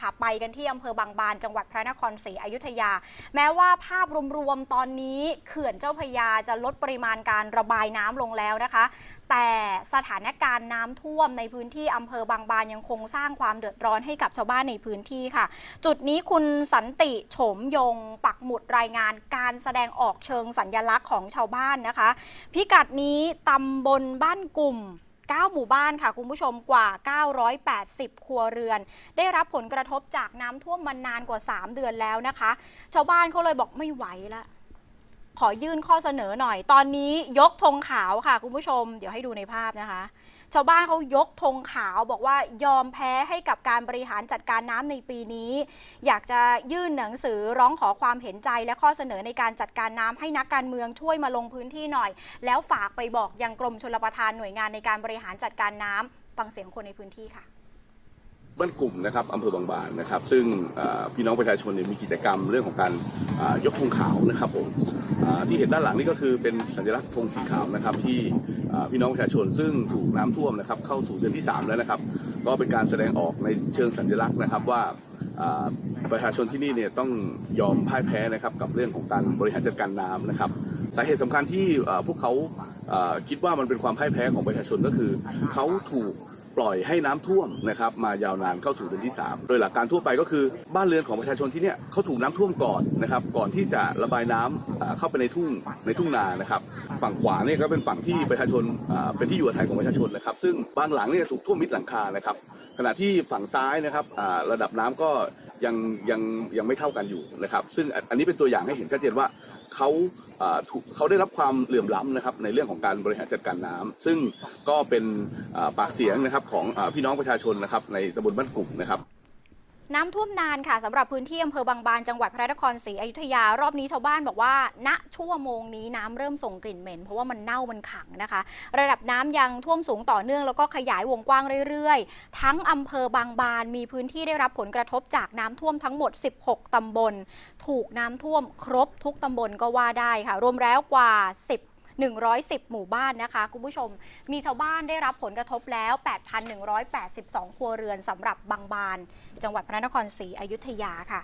ค่ะไปกันที่อำเภอบางบานจังหวัดพระนครศรีอยุธยา แม้ว่าภาพรวมๆตอนนี้เขื่อนเจ้าพยาจะลดปริมาณการระบายน้ำลงแล้วนะคะ แต่สถานการณ์น้ำท่วมในพื้นที่อำเภอบางบานยังคงสร้างความเดือดร้อนให้กับชาวบ้านในพื้นที่ค่ะ จุดนี้คุณสันติโฉมยง ปักหมุดรายงานการแสดงออกเชิงสัญญลักษณ์ของชาวบ้านนะคะ พิกัดนี้ตำบลบ้านกลุ่ม 9 หมู่บ้านค่ะคุณผู้ชมกว่า 980 ครัวเรือน ได้รับผลกระทบจากน้ำท่วมมานานกว่า 3 เดือนแล้วนะคะ ชาวบ้านเขาเลยบอกไม่ไหวละ ขอยื่นข้อเสนอหน่อย ตอนนี้ยกธงขาวค่ะ คุณผู้ชม เดี๋ยวให้ดูในภาพนะคะ ชาวบ้านเขายกธงขาวบอกว่ายอมแพ้ให้กับการบริหารจัดการน้ำในปีนี้ อยากจะยื่นหนังสือร้องขอความเห็นใจและข้อเสนอในการจัดการน้ำให้นักการเมืองช่วยมาลงพื้นที่หน่อย แล้วฝากไปบอกยังกรมชลประทานหน่วยงานในการบริหารจัดการน้ำฟังเสียงคนในพื้นที่ค่ะ บ้านกลุ่มนะครับอำเภอบางบานนะครับ ซึ่งพี่น้องประชาชนเนี่ยมีกิจกรรมเรื่องของการยกธงขาวนะครับผมที่เห็นด้านหลังนี่ก็คือเป็นสัญลักษณ์ธงสีขาวนะครับ ที่พี่น้องประชาชนซึ่งถูกน้ำท่วมนะครับ เข้าสู่เดือนที่ 3 แล้วนะครับ ก็เป็นการแสดงออกในเชิงสัญลักษณ์นะครับว่าประชาชนที่นี่เนี่ยต้องยอมพ่ายแพ้นะครับกับเรื่องของการบริหารจัดการน้ำนะครับ สาเหตุสำคัญที่พวกเขาคิดว่ามันเป็นความพ่ายแพ้ของประชาชนก็คือเขาถูก ปล่อยให้น้ำท่วมนะครับมายาวนานเข้าสู่เดือนที่ 3 โดยหลักการทั่วไปก็คือบ้านเรือนของประชาชนที่เนี่ยเขาถูกน้ำท่วมก่อนนะครับก่อนที่จะระบายน้ำอ่าเข้าไปในทุ่งในทุ่งนานะครับฝั่งขวาเนี่ยก็เป็นฝั่งที่ประชาชนอ่าเป็นที่อยู่อาศัยของประชาชนนะครับ ซึ่งบางหลังเนี่ยถูกท่วมมิดหลังคานะครับขณะที่ฝั่งซ้ายนะครับอ่าระดับน้ำก็ ยังยังยังไม่เท่ากันอยู่นะครับ ซึ่งอันนี้เป็นตัวอย่างให้เห็นชัดเจนว่าเขาถูกเขาได้รับความเหลื่อมล้ำนะครับในเรื่องของการบริหารจัดการน้ำซึ่งก็เป็นปากเสียงนะครับของพี่น้องประชาชนนะครับในตำบลบ้านกลุ่มนะครับ น้ำท่วมนานค่ะสำหรับพื้นที่อำเภอบางบานจังหวัดพระนครศรีอยุธยารอบนี้ชาวบ้านบอกว่า ณชั่วโมงนี้น้ำเริ่มส่งกลิ่นเหม็น เพราะว่ามันเน่ามันขังนะคะ ระดับน้ำยังท่วมสูงต่อเนื่องแล้วก็ขยายวงกว้างเรื่อยๆ ทั้งอำเภอบางบานมีพื้นที่ได้รับผลกระทบจากน้ำท่วมทั้งหมด 16 ตำบล ถูกน้ำท่วมครบทุกตำบลก็ว่าได้ค่ะ รวมแล้วกว่า 10 110 หมู่บ้านนะคะ คุณผู้ชม มีชาวบ้านได้รับผลกระทบแล้ว 8,182 ครัวเรือนสำหรับบางบาน จังหวัดพระนครศรีอยุธยาค่ะ